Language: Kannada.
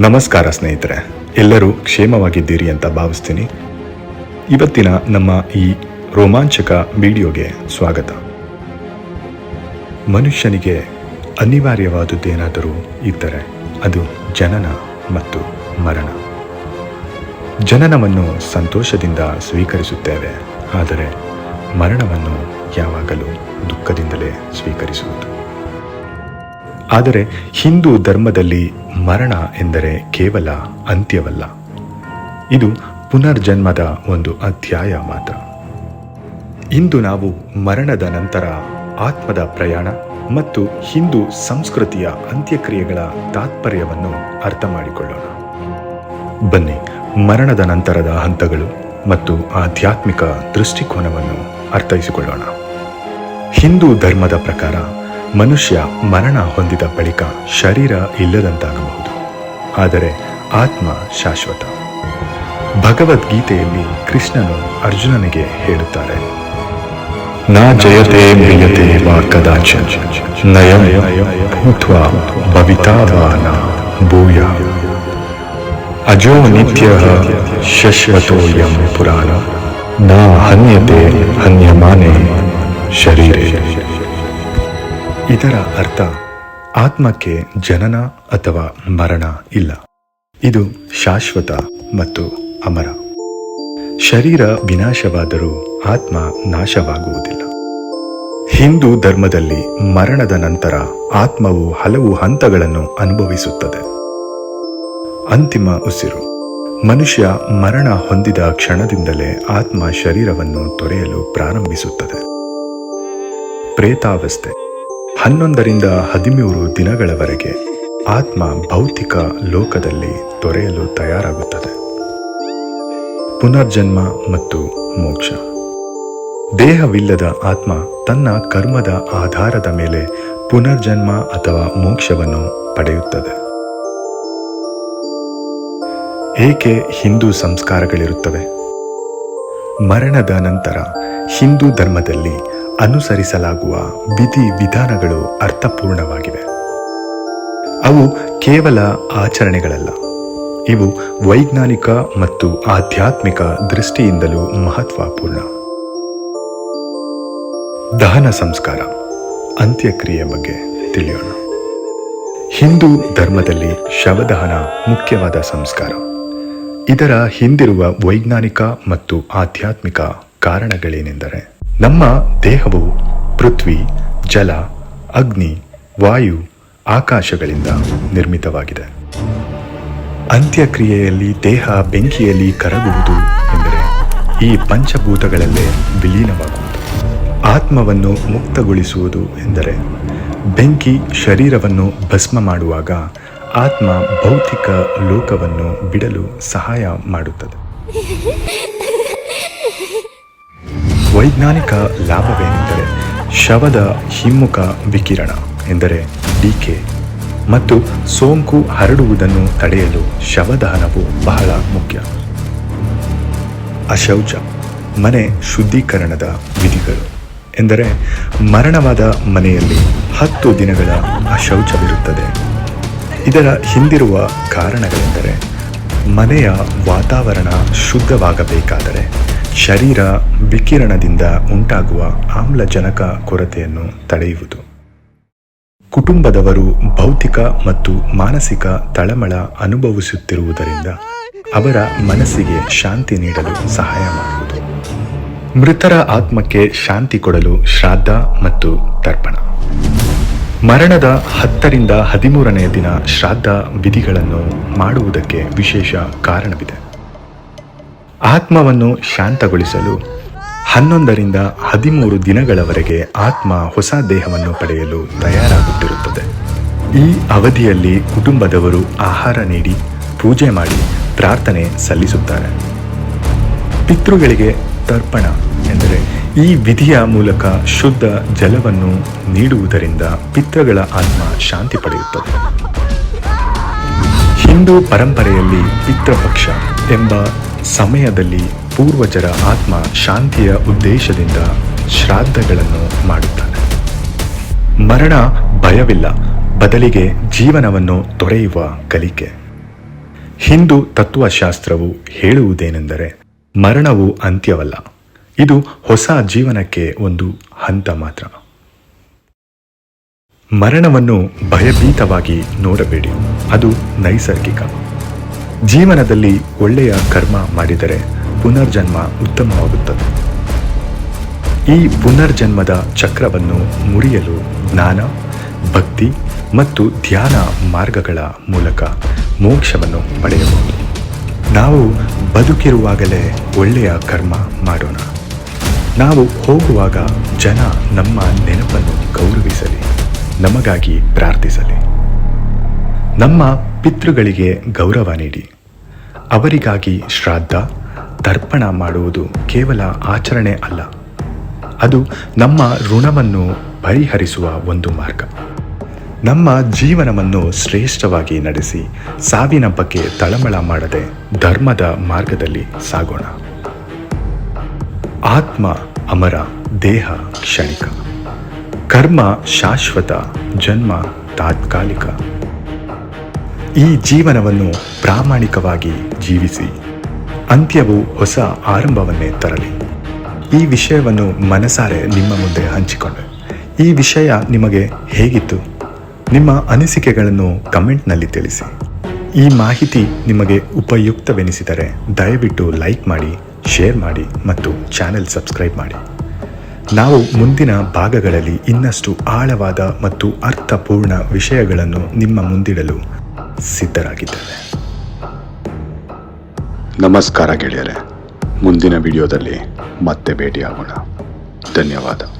ನಮಸ್ಕಾರ ಸ್ನೇಹಿತರೆ ಎಲ್ಲರೂ ಕ್ಷೇಮವಾಗಿದ್ದೀರಿ ಅಂತ ಭಾವಿಸ್ತೀನಿ. ಇವತ್ತಿನ ನಮ್ಮ ಈ ರೋಮಾಂಚಕ ವಿಡಿಯೋಗೆ ಸ್ವಾಗತ. ಮನುಷ್ಯನಿಗೆ ಅನಿವಾರ್ಯವಾದುದೇನಾದರೂ ಇದ್ದರೆ ಅದು ಜನನ ಮತ್ತು ಮರಣ. ಜನನವನ್ನು ಸಂತೋಷದಿಂದ ಸ್ವೀಕರಿಸುತ್ತೇವೆ, ಆದರೆ ಮರಣವನ್ನು ಯಾವಾಗಲೂ ದುಃಖದಿಂದಲೇ ಸ್ವೀಕರಿಸುವುದು. ಆದರೆ ಹಿಂದೂ ಧರ್ಮದಲ್ಲಿ ಮರಣ ಎಂದರೆ ಕೇವಲ ಅಂತ್ಯವಲ್ಲ. ಇದು ಪುನರ್ಜನ್ಮದ ಒಂದು ಅಧ್ಯಾಯ ಮಾತ್ರ. ಇಂದು ನಾವು ಮರಣದ ನಂತರ ಆತ್ಮದ ಪ್ರಯಾಣ ಮತ್ತು ಹಿಂದೂ ಸಂಸ್ಕೃತಿಯ ಅಂತ್ಯಕ್ರಿಯೆಗಳ ತಾತ್ಪರ್ಯವನ್ನು ಅರ್ಥ ಮಾಡಿಕೊಳ್ಳೋಣ. ಬನ್ನಿ, ಮರಣದ ನಂತರದ ಹಂತಗಳು ಮತ್ತು ಆಧ್ಯಾತ್ಮಿಕ ದೃಷ್ಟಿಕೋನವನ್ನು ಅರ್ಥೈಸಿಕೊಳ್ಳೋಣ. ಹಿಂದೂ ಧರ್ಮದ ಪ್ರಕಾರ ಮನುಷ್ಯ ಮರಣ ಹೊಂದಿದ ಬಳಿಕ ಶರೀರ ಇಲ್ಲದಂತಾಗಬಹುದು. ಆದರೆ ಆತ್ಮ ಶಾಶ್ವತ. ಭಗವದ್ಗೀತೆಯಲ್ಲಿ ಕೃಷ್ಣನು ಅರ್ಜುನನಿಗೆ ಹೇಳುತ್ತಾರೆ ನ ಜಯತೆ ಮಿಯತೆ ವಾ ಕದಾಚನ್ ನಯಂ ಭೂತ್ವಾ ಭವಿತಾವಾನ ಭೂಯ. ಅಜೋ ನಿತ್ಯ ಶಶ್ವತೋಯಂ ಪುರಾಣ ನ ಹನ್ಯತೆ ಹನ್ಯಮಾನೆ ಶರೀರೇ. ಇದರ ಅರ್ಥ ಆತ್ಮಕ್ಕೆ ಜನನ ಅಥವಾ ಮರಣ ಇಲ್ಲ. ಇದು ಶಾಶ್ವತ ಮತ್ತು ಅಮರ. ಶರೀರ ವಿನಾಶವಾದರೂ ಆತ್ಮ ನಾಶವಾಗುವುದಿಲ್ಲ. ಹಿಂದೂ ಧರ್ಮದಲ್ಲಿ ಮರಣದ ನಂತರ ಆತ್ಮವು ಹಲವು ಹಂತಗಳನ್ನು ಅನುಭವಿಸುತ್ತದೆ. ಅಂತಿಮ ಉಸಿರು. ಮನುಷ್ಯ ಮರಣ ಹೊಂದಿದ ಕ್ಷಣದಿಂದಲೇ ಆತ್ಮ ಶರೀರವನ್ನು ತೊರೆಯಲು ಪ್ರಾರಂಭಿಸುತ್ತದೆ. ಪ್ರೇತಾವಸ್ಥೆ. ಹನ್ನೊಂದರಿಂದ ಹದಿಮೂರು ದಿನಗಳವರೆಗೆ ಆತ್ಮ ಭೌತಿಕ ಲೋಕದಲ್ಲಿ ತೊರೆಯಲು ತಯಾರಾಗುತ್ತದೆ. ಪುನರ್ಜನ್ಮ ಮತ್ತು ಮೋಕ್ಷ. ದೇಹವಿಲ್ಲದ ಆತ್ಮ ತನ್ನ ಕರ್ಮದ ಆಧಾರದ ಮೇಲೆ ಪುನರ್ಜನ್ಮ ಅಥವಾ ಮೋಕ್ಷವನ್ನು ಪಡೆಯುತ್ತದೆ. ಏಕೆ ಹಿಂದೂ ಸಂಸ್ಕಾರಗಳಿರುತ್ತವೆ? ಮರಣದ ನಂತರ ಹಿಂದೂ ಧರ್ಮದಲ್ಲಿ ಅನುಸರಿಸಲಾಗುವ ವಿಧಿ ವಿಧಾನಗಳು ಅರ್ಥಪೂರ್ಣವಾಗಿವೆ. ಅವು ಕೇವಲ ಆಚರಣೆಗಳಲ್ಲ. ಇವು ವೈಜ್ಞಾನಿಕ ಮತ್ತು ಆಧ್ಯಾತ್ಮಿಕ ದೃಷ್ಟಿಯಿಂದಲೂ ಮಹತ್ವಪೂರ್ಣ. ದಹನ ಸಂಸ್ಕಾರ, ಅಂತ್ಯಕ್ರಿಯೆ ಬಗ್ಗೆ ತಿಳಿಯೋಣ. ಹಿಂದೂ ಧರ್ಮದಲ್ಲಿ ಶವದಹನ ಮುಖ್ಯವಾದ ಸಂಸ್ಕಾರ. ಇದರ ಹಿಂದಿರುವ ವೈಜ್ಞಾನಿಕ ಮತ್ತು ಆಧ್ಯಾತ್ಮಿಕ ಕಾರಣಗಳೇನೆಂದರೆ, ನಮ್ಮ ದೇಹವು ಪೃಥ್ವಿ, ಜಲ, ಅಗ್ನಿ, ವಾಯು, ಆಕಾಶಗಳಿಂದ ನಿರ್ಮಿತವಾಗಿದೆ. ಅಂತ್ಯಕ್ರಿಯೆಯಲ್ಲಿ ದೇಹ ಬೆಂಕಿಯಲ್ಲಿ ಕರಗುವುದು ಎಂದರೆ ಈ ಪಂಚಭೂತಗಳಲ್ಲೇ ವಿಲೀನವಾಗುವುದು. ಆತ್ಮವನ್ನು ಮುಕ್ತಗೊಳಿಸುವುದು ಎಂದರೆ ಬೆಂಕಿ ಶರೀರವನ್ನು ಭಸ್ಮ ಮಾಡುವಾಗ ಆತ್ಮ ಭೌತಿಕ ಲೋಕವನ್ನು ಬಿಡಲು ಸಹಾಯ ಮಾಡುತ್ತದೆ. ವೈಜ್ಞಾನಿಕ ಲಾಭವೇನೆಂದರೆ ಶವದ ಹಿಮ್ಮುಖ ವಿಕಿರಣ ಎಂದರೆ ಡಿಕೆ ಮತ್ತು ಸೋಂಕು ಹರಡುವುದನ್ನು ತಡೆಯಲು ಶವದಾನವು ಬಹಳ ಮುಖ್ಯ. ಅಶೌಚ, ಮನೆ ಶುದ್ಧೀಕರಣದ ವಿಧಿಗಳು. ಎಂದರೆ, ಮರಣವಾದ ಮನೆಯಲ್ಲಿ ಹತ್ತು ದಿನಗಳ ಅಶೌಚವಿರುತ್ತದೆ. ಇದರ ಹಿಂದಿರುವ ಕಾರಣಗಳೆಂದರೆ, ಮನೆಯ ವಾತಾವರಣ ಶುದ್ಧವಾಗಬೇಕಾದರೆ ಶರೀರ ವಿಕಿರಣದಿಂದ ಉಂಟಾಗುವ ಆಮ್ಲಜನಕ ಕೊರತೆಯನ್ನು ತಡೆಯುವುದು. ಕುಟುಂಬದವರು ಭೌತಿಕ ಮತ್ತು ಮಾನಸಿಕ ತಳಮಳ ಅನುಭವಿಸುತ್ತಿರುವುದರಿಂದ ಅವರ ಮನಸ್ಸಿಗೆ ಶಾಂತಿ ನೀಡಲು ಸಹಾಯ ಮಾಡುವುದು. ಮೃತರ ಆತ್ಮಕ್ಕೆ ಶಾಂತಿ ಕೊಡಲು ಶ್ರಾದ್ದ ಮತ್ತು ತರ್ಪಣ. ಮರಣದ ಹತ್ತರಿಂದ ಹದಿಮೂರನೆಯ ದಿನ ಶ್ರಾದ್ದ ವಿಧಿಗಳನ್ನು ಮಾಡುವುದಕ್ಕೆ ವಿಶೇಷ ಕಾರಣವಿದೆ. ಆತ್ಮವನ್ನು ಶಾಂತಗೊಳಿಸಲು ಹನ್ನೊಂದರಿಂದ ಹದಿಮೂರು ದಿನಗಳವರೆಗೆ ಆತ್ಮ ಹೊಸ ದೇಹವನ್ನು ಪಡೆಯಲು ತಯಾರಾಗುತ್ತಿರುತ್ತದೆ. ಈ ಅವಧಿಯಲ್ಲಿ ಕುಟುಂಬದವರು ಆಹಾರ ನೀಡಿ, ಪೂಜೆ ಮಾಡಿ, ಪ್ರಾರ್ಥನೆ ಸಲ್ಲಿಸುತ್ತಾರೆ. ಪಿತೃಗಳಿಗೆ ತರ್ಪಣ ಎಂದರೆ ಈ ವಿಧಿಯ ಮೂಲಕ ಶುದ್ಧ ಜಲವನ್ನು ನೀಡುವುದರಿಂದ ಪಿತೃಗಳ ಆತ್ಮ ಶಾಂತಿ ಪಡೆಯುತ್ತದೆ. ಹಿಂದೂ ಪರಂಪರೆಯಲ್ಲಿ ಪಿತೃಪಕ್ಷ ಎಂಬ ಸಮಯದಲ್ಲಿ ಪೂರ್ವಜರ ಆತ್ಮ ಶಾಂತಿಯ ಉದ್ದೇಶದಿಂದ ಶ್ರಾದ್ದಗಳನ್ನು ಮಾಡುತ್ತಾನೆ. ಮರಣ ಭಯವಿಲ್ಲ, ಬದಲಿಗೆ ಜೀವನವನ್ನು ತೊರೆಯುವ ಕಲಿಕೆ. ಹಿಂದೂ ತತ್ವಶಾಸ್ತ್ರವು ಹೇಳುವುದೇನೆಂದರೆ, ಮರಣವು ಅಂತ್ಯವಲ್ಲ, ಇದು ಹೊಸ ಜೀವನಕ್ಕೆ ಒಂದು ಹಂತ ಮಾತ್ರ. ಮರಣವನ್ನು ಭಯಭೀತವಾಗಿ ನೋಡಬೇಡಿ, ಅದು ನೈಸರ್ಗಿಕ. ಜೀವನದಲ್ಲಿ ಒಳ್ಳೆಯ ಕರ್ಮ ಮಾಡಿದರೆ ಪುನರ್ಜನ್ಮ ಉತ್ತಮವಾಗುತ್ತದೆ. ಈ ಪುನರ್ಜನ್ಮದ ಚಕ್ರವನ್ನು ಮುರಿಯಲು ಜ್ಞಾನ, ಭಕ್ತಿ ಮತ್ತು ಧ್ಯಾನ ಮಾರ್ಗಗಳ ಮೂಲಕ ಮೋಕ್ಷವನ್ನು ಪಡೆಯಬಹುದು. ನಾವು ಬದುಕಿರುವಾಗಲೇ ಒಳ್ಳೆಯ ಕರ್ಮ ಮಾಡೋಣ. ನಾವು ಹೋಗುವಾಗ ಜನ ನಮ್ಮ ನೆನಪನ್ನು ಗೌರವಿಸಲಿ, ನಮಗಾಗಿ ಪ್ರಾರ್ಥಿಸಲಿ. ನಮ್ಮ ಪಿತೃಗಳಿಗೆ ಗೌರವ ನೀಡಿ. ಅವರಿಗಾಗಿ ಶ್ರಾದ್ದ ತರ್ಪಣ ಮಾಡುವುದು ಕೇವಲ ಆಚರಣೆ ಅಲ್ಲ. ಅದು ನಮ್ಮ ಋಣವನ್ನು ಪರಿಹರಿಸುವ ಒಂದು ಮಾರ್ಗ. ನಮ್ಮ ಜೀವನವನ್ನು ಶ್ರೇಷ್ಠವಾಗಿ ನಡೆಸಿ ಸಾವಿನ ಬಗ್ಗೆ ತಳಮಳ ಮಾಡದೆ ಧರ್ಮದ ಮಾರ್ಗದಲ್ಲಿ ಸಾಗೋಣ. ಆತ್ಮ, ಅಮರ, ದೇಹ, ಕ್ಷಣಿಕ. ಕರ್ಮ ಶಾಶ್ವತ, ಜನ್ಮ ತಾತ್ಕಾಲಿಕ. ಈ ಜೀವನವನ್ನು ಪ್ರಾಮಾಣಿಕವಾಗಿ ಜೀವಿಸಿ, ಅಂತ್ಯವು ಹೊಸ ಆರಂಭವನ್ನೇ ತರಲಿ. ಈ ವಿಷಯವನ್ನು ಮನಸಾರೆ ನಿಮ್ಮ ಮುಂದೆ ಹಂಚಿಕೊಂಡೆ. ಈ ವಿಷಯ ನಿಮಗೆ ಹೇಗಿತ್ತು? ನಿಮ್ಮ ಅನಿಸಿಕೆಗಳನ್ನು ಕಮೆಂಟ್ನಲ್ಲಿ ತಿಳಿಸಿ. ಈ ಮಾಹಿತಿ ನಿಮಗೆ ಉಪಯುಕ್ತವೆನಿಸಿದರೆ ದಯವಿಟ್ಟು ಲೈಕ್ ಮಾಡಿ, ಶೇರ್ ಮಾಡಿ ಮತ್ತು ಚಾನೆಲ್ ಸಬ್ಸ್ಕ್ರೈಬ್ ಮಾಡಿ. ನಾವು ಮುಂದಿನ ಭಾಗಗಳಲ್ಲಿ ಇನ್ನಷ್ಟು ಆಳವಾದ ಮತ್ತು ಅರ್ಥಪೂರ್ಣ ವಿಷಯಗಳನ್ನು ನಿಮ್ಮ ಮುಂದಿಡಲು ಸಿದ್ಧರಾಗಿದ್ದೇವೆ. ನಮಸ್ಕಾರ ಗೆಳೆಯರೆ. ಮುಂದಿನ ವಿಡಿಯೋದಲ್ಲಿ ಮತ್ತೆ ಭೇಟಿಯಾಗೋಣ. ಧನ್ಯವಾದ.